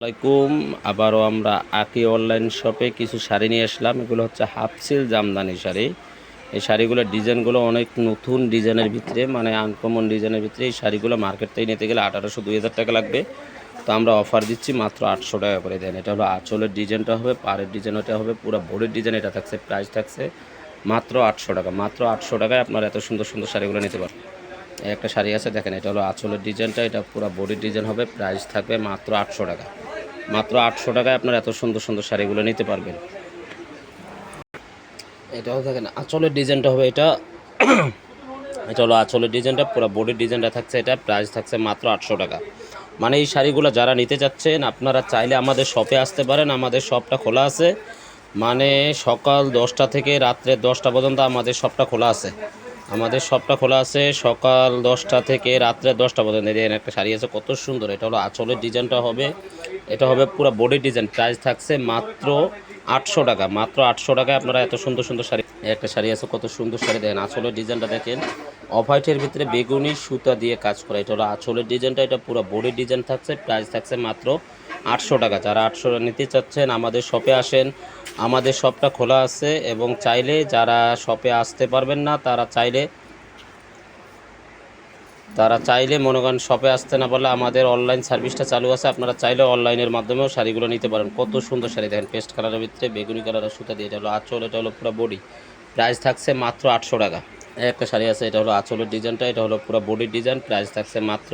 আসসালামাইকুম আবারও আমরা আকি অনলাইন শপে কিছু শাড়ি নিয়ে আসলাম। এগুলো হচ্ছে হাফ সিল জামদানি শাড়ি। এই শাড়িগুলোর ডিজাইনগুলো অনেক নতুন ডিজাইনের ভিতরে মানে আনকমন ডিজাইনের ভিতরে। এই শাড়িগুলো মার্কেট থেকে নিতে গেলে আঠারোশো দুই হাজার টাকা লাগবে। তো আমরা অফার দিচ্ছি মাত্র আটশো টাকা করে। দেন এটা হলো আঁচলের ডিজাইনটা হবে, পাড়ের ডিজাইন ওটা হবে, পুরো বডির ডিজাইন এটা থাকছে প্রাইস থাকছে মাত্র আটশো টাকা। মাত্র আটশো টাকায় আপনারা এত সুন্দর সুন্দর শাড়িগুলো নিতে এই একটা শাড়ি আছে, দেখেন, এটা হলো আঁচলের ডিজাইনটা, এটা পুরো বডির ডিজাইন হবে প্রাইস থাকবে মাত্র আটশো টাকা। মাত্র আটশো টাকায় আপনারা এত সুন্দর সুন্দর শাড়িগুলো নিতে পারবেন। এটাও দেখেন, আঁচলের ডিজাইনটা হবে এটা। এটা হলো আঁচলের ডিজাইনটা, পুরো বডির ডিজাইনটা থাকছে, এটা প্রাইস থাকছে মাত্র আটশো টাকা। মানে এই শাড়িগুলো যারা নিতে যাচ্ছেন আপনারা চাইলে আমাদের শপে আসতে পারেন, আমাদের শপটা খোলা আছে। মানে সকাল দশটা থেকে রাত্রে দশটা পর্যন্ত আমাদের শপটা খোলা আছে। আমাদের শপটা খোলা আছে, সকাল দশটা থেকে রাত্রে দশটা পর্যন্ত। এই একটা শাড়ি আছে, কত সুন্দর। এটা হলো আঁচলের ডিজাইনটা হবে। এটা হবে পুরো বডি ডিজাইন প্রাইস থাকছে মাত্র আটশো টাকা। মাত্র আটশো টাকায় আপনারা এত সুন্দর সুন্দর শাড়ি একটা শাড়ি আছে, কত সুন্দর শাড়ি দেখেন। আঁচলের ডিজাইনটা দেখেন। অফ হোয়াইটের ভিতরে বেগুনি সুতা দিয়ে কাজ করা। এটা হলো আঁচলের ডিজাইনটা এটা পুরো বডি ডিজাইন থাকছে প্রাইস থাকছে মাত্র আটশো টাকা। যারা আটশো নিতে চাচ্ছেন, আমাদের শপে আসেন। আমাদের শপটা খোলা আছে এবং চাইলে যারা শপে আসতে পারবেন না, তারা চাইলে তারা চাইলে মনে করেন শপে আসতে না পারলে আমাদের অনলাইন সার্ভিসটা চালু আছে। আপনারা চাইলে অনলাইনের মাধ্যমেও শাড়িগুলো নিতে পারেন। কত সুন্দর শাড়ি দেখেন, পেস্ট কালারের ভিতরে, বেগুনি কালারের সুতা দিয়ে, এটা হলো আঁচল, এটা হলো পুরো বডি প্রাইস থাকছে মাত্র আটশো টাকা। একটা শাড়ি আছে, এটা হলো আঁচলের ডিজাইনটা এটা হলো পুরো বডির ডিজাইন প্রাইস থাকছে মাত্র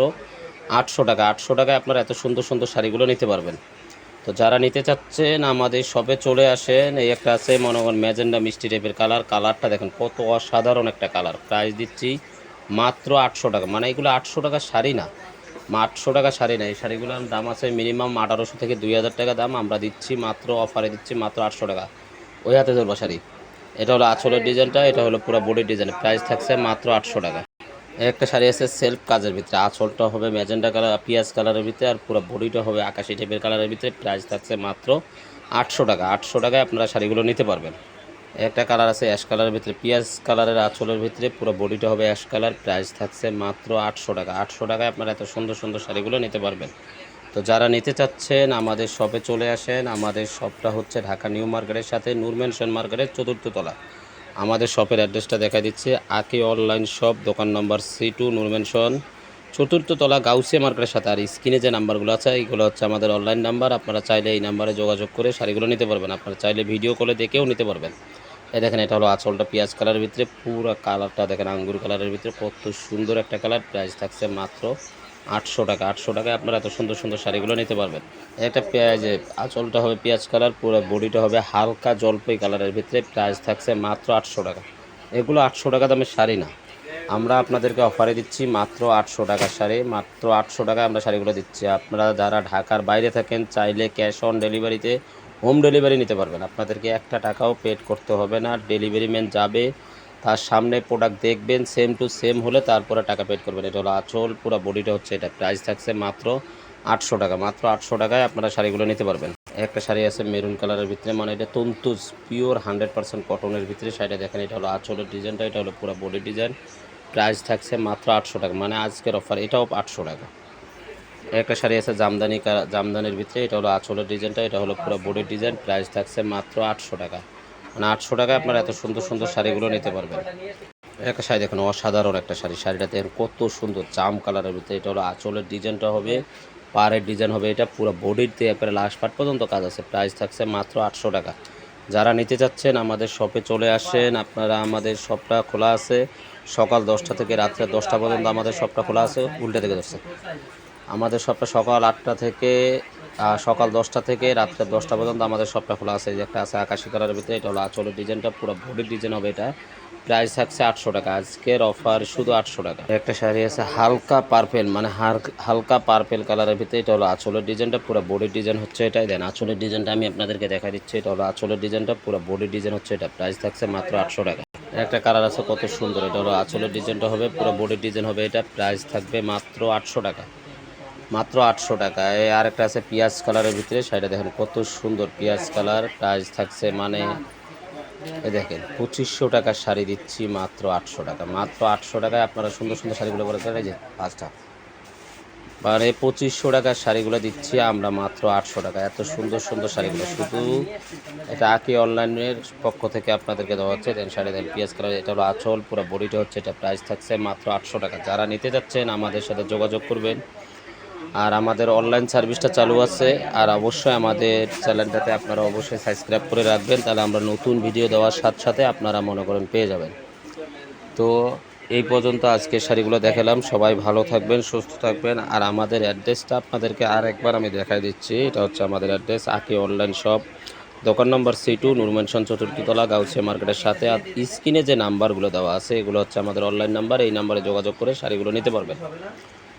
আটশো টাকা, আটশো টাকায় আপনারা এত সুন্দর সুন্দর শাড়িগুলো নিতে পারবেন। তো যারা নিতে চাচ্ছেন, আমাদের শপে চলে আসেন, এই একটা আছে, মনে করেন ম্যাজেন্ডা মিষ্টি টাইপের কালার কালারটা দেখেন, কত অসাধারণ একটা কালার প্রাইস দিচ্ছি মাত্র আটশো টাকা। মানে এগুলো আটশো টাকা শাড়ি না। আটশো টাকা শাড়ি না। এই শাড়িগুলোর দাম আছে মিনিমাম আঠারোশো থেকে দুই হাজার টাকা দাম। আমরা দিচ্ছি মাত্র অফারে দিচ্ছি মাত্র আটশো টাকা। ওই হাতে ধরবো শাড়ি। এটা হলো আঁচলের ডিজাইনটা এটা হলো পুরো বডির ডিজাইন প্রাইস থাকছে মাত্র আটশো টাকা। একটা শাড়ি আছে সেলফ কাজের ভিতরে। আঁচলটা হবে ম্যাজেন্ডা কালার পিঁয়াজ কালারের ভিতরে, আর পুরো বডিটা হবে আকাশি টাইপের কালারের ভিতরে। প্রাইস থাকছে মাত্র আটশো টাকা। আটশো টাকায় আপনারা শাড়িগুলো নিতে পারবেন। একটা কালার আছে অ্যাশ কালারের ভিতরে, পিঁয়াজ কালারের আঁচলের ভিতরে, পুরো বডিটা হবে অ্যাশ কালার প্রাইস থাকছে মাত্র আটশো টাকা। আটশো টাকায় আপনারা এত সুন্দর সুন্দর শাড়িগুলো নিতে পারবেন। তো যারা নিতে চাচ্ছেন, আমাদের শপে চলে আসেন। আমাদের শপটা হচ্ছে ঢাকা নিউ মার্কেটের সাথে নূর মেনশন মার্কেটের চতুর্থ তলা। আমাদের শপের অ্যাড্রেসটা দেখা দিচ্ছে। আকি অনলাইন শপ, দোকান নম্বর সি টু নূর মেনশন চতুর্থ তলা গাউসিয়া মার্কেটের সাথে, আর স্ক্রিনে যে নাম্বারগুলো আছে এইগুলো হচ্ছে আমাদের অনলাইন নাম্বার আপনারা চাইলে এই নাম্বারে যোগাযোগ করে শাড়িগুলো নিতে পারবেন। আপনারা চাইলে ভিডিও কলে দেখেও নিতে পারবেন। এই দেখেন, এটা হলো আঁচলটা পেঁয়াজ কালারের ভিতরে। পুরো কালারটা দেখেন, আঙ্গুর কালারের ভিতরে। কত সুন্দর একটা কালার প্রাইস থাকছে মাত্র আটশো টাকা, আটশো টাকায় আপনারা এত সুন্দর সুন্দর শাড়িগুলো নিতে পারবেন। একটা পেঁয়াজে আঁচলটা হবে পেঁয়াজ কালার, পুরো বডিটা হবে হালকা জলপাই কালারের ভিতরে প্রাইস থাকছে মাত্র আটশো টাকা। এগুলো আটশো টাকা দামের শাড়ি না। আমরা আপনাদেরকে অফারে দিচ্ছি মাত্র আটশো টাকার শাড়ি, মাত্র আটশো টাকায় আমরা শাড়িগুলো দিচ্ছি। আপনারা যারা ঢাকার বাইরে থাকেন, চাইলে ক্যাশ অন ডেলিভারিতে হোম ডেলিভারি নিতে পারবেন। আপনাদেরকে একটা টাকাও পেড করতে হবে না ডেলিভারি ম্যান যাবে তার সামনে প্রোডাক্ট দেখবেন সেম টু সেম হলে তারপরে টাকা পেড করবেন। এটা হলো আঁচল, পুরো বডিটা হচ্ছে এটা প্রাইস থাকছে মাত্র আটশো টাকা। মাত্র আটশো টাকায় আপনারা শাড়িগুলো নিতে পারবেন। একটা শাড়ি আছে মেরুন কালারের ভিতরে মানে এটা তন্তুজ পিওর হান্ড্রেড পার্সেন্ট কটনের ভিতরে শাড়িটা দেখেন, এটা হলো আঁচলের ডিজাইনটা এটা হলো পুরো বডি ডিজাইন প্রাইস থাকছে মাত্র আটশো টাকা মানে আজকের অফার এটাও আটশো টাকা। একটা শাড়ি আছে জামদানি জামদানির ভিতরে, এটা হলো আঁচলের ডিজাইনটা এটা হলো পুরো বডির ডিজাইন প্রাইস থাকছে মাত্র আটশো টাকা। মানে আটশো টাকায় আপনারা এত সুন্দর সুন্দর শাড়িগুলো নিতে পারবেন। একটা শাড়ি দেখুন, অসাধারণ একটা শাড়ি। শাড়িটা দেখেন, কত সুন্দর, জাম কালারের ভিতরে। এটা হলো আঁচলের ডিজাইনটা হবে, পাড়ের ডিজাইন হবে। এটা পুরো বডিতে একবারে লাস্ট পার্ট পর্যন্ত কাজ আছে। প্রাইস থাকছে মাত্র আটশো টাকা। যারা নিতে চাচ্ছেন, আমাদের শপে চলে আসেন। আপনারা আমাদের শপটা খোলা আছে। সকাল দশটা থেকে রাত্রে দশটা পর্যন্ত আমাদের শপটা খোলা আছে। উল্টে থেকে ধরছে। আমাদের শপটা সকাল আটটা থেকে সকাল দশটা থেকে রাত্রে দশটা পর্যন্ত আমাদের শপটা খোলা আছে। যে একটা আছে আকাশি কালারের ভিতরে, এটা হলো আঁচলের ডিজাইনটা, পুরো বডির ডিজাইন হবে এটা। প্রাইস থাকছে আটশো টাকা। আজকের অফার শুধু আটশো টাকা। একটা শাড়ি আছে হালকা পার্পেল মানে হালকা পার্পেল কালারের ভিতরে, এটা হলো আঁচলের ডিজাইনটা, পুরো বডির ডিজাইন হচ্ছে এটাই। দেন আঁচলের ডিজাইনটা আমি আপনাদেরকে দেখা দিচ্ছি, এটা হলো আঁচলের ডিজাইনটা, পুরো বডির ডিজাইন হচ্ছে এটা। প্রাইস থাকছে মাত্র আটশো টাকা। একটা কালার আছে কত সুন্দর, এটা হলো আঁচলের ডিজাইনটা হবে, পুরো বডির ডিজাইন হবে এটা। প্রাইস থাকবে মাত্র আটশো টাকা। মাত্র আটশো টাকা। এই আরেকটা আছে পিঁয়াজ কালারের ভিতরে, শাড়িটা দেখেন কত সুন্দর পিঁয়াজ কালার প্রাইস থাকছে মানে দেখেন, পঁচিশশো টাকার শাড়ি দিচ্ছি মাত্র আটশো টাকা। মাত্র আটশো টাকায় আপনারা সুন্দর সুন্দর শাড়িগুলো করে এই যে পাঁচটা। মানে পঁচিশশো টাকার শাড়িগুলো দিচ্ছি আমরা মাত্র আটশো টাকা। এত সুন্দর সুন্দর শাড়িগুলো শুধু এটা আঁকি অনলাইনের পক্ষ থেকে আপনাদেরকে দেওয়া হচ্ছে। দেন শাড়ি, দেন পিঁয়াজ কালার, এটা হলো আঁচল, পুরো বডিটা হচ্ছে এটা প্রাইস থাকছে মাত্র আটশো টাকা। যারা নিতে যাচ্ছেন আমাদের সাথে যোগাযোগ করবেন। আর আমাদের অনলাইন সার্ভিসটা চালু আছে। আর অবশ্যই আমাদের চ্যানেলটাতে আপনারা অবশ্যই সাবস্ক্রাইব করে রাখবেন, তাহলে আমরা নতুন ভিডিও দেওয়ার সাথে সাথে আপনারা মনে করেন পেয়ে যাবেন। তো এই পর্যন্ত আজকে শাড়িগুলো দেখালাম। সবাই ভালো থাকবেন, সুস্থ থাকবেন। আর আমাদের অ্যাড্রেসটা আপনাদেরকে আর একবার আমি দেখাই দিচ্ছি। এটা হচ্ছে আমাদের অ্যাড্রেস আকি অনলাইন শপ দোকান নম্বর সি টু নুরমেনশন চতুর্থতলা গাউসে মার্কেটের সাথে। আর স্ক্রিনে যে নাম্বারগুলো দেওয়া আছে, এগুলো হচ্ছে আমাদের অনলাইন নাম্বার এই নাম্বারে যোগাযোগ করে শাড়িগুলো নিতে পারবেন।